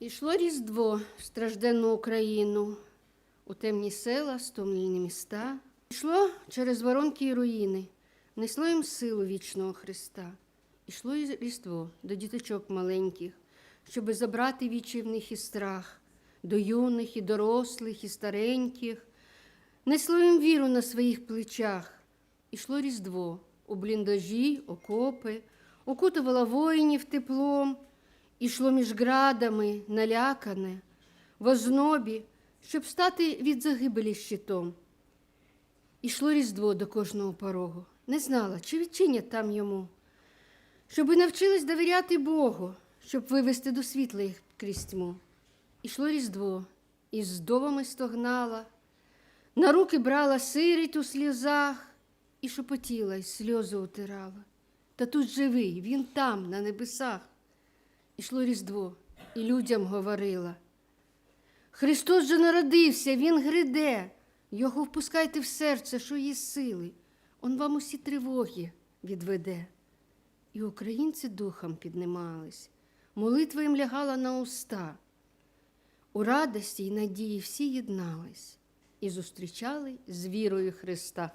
Ішло Різдво в стражденну Україну, у темні села, стомлені міста. Ішло через воронки і руїни, несло їм силу вічного Христа. Ішло і Різдво до діточок маленьких, щоби забрати вічі в них і страх, до юних, і дорослих, і стареньких. Несло їм віру на своїх плечах. Ішло Різдво у бліндажі, окопи, окутувало воїнів теплом, ішло між градами, налякане, в ознобі, щоб стати від загибелі щитом. Ішло Різдво до кожного порогу, не знала, чи відчинять там йому, щоби навчились довіряти Богу, щоб вивести до світла їх крізь тьму. Ішло Різдво, і з довами стогнала, на руки брала сиріт у сльозах і шепотіла, і сльози утирала. Та тут живий, він там, на небесах. Ішло Різдво, і людям говорила. Христос же народився, Він гриде. Його впускайте в серце, що є сили. Он вам усі тривоги відведе. І українці духом піднімались, молитва їм лягала на уста. У радості й надії всі єднались і зустрічали з вірою Христа.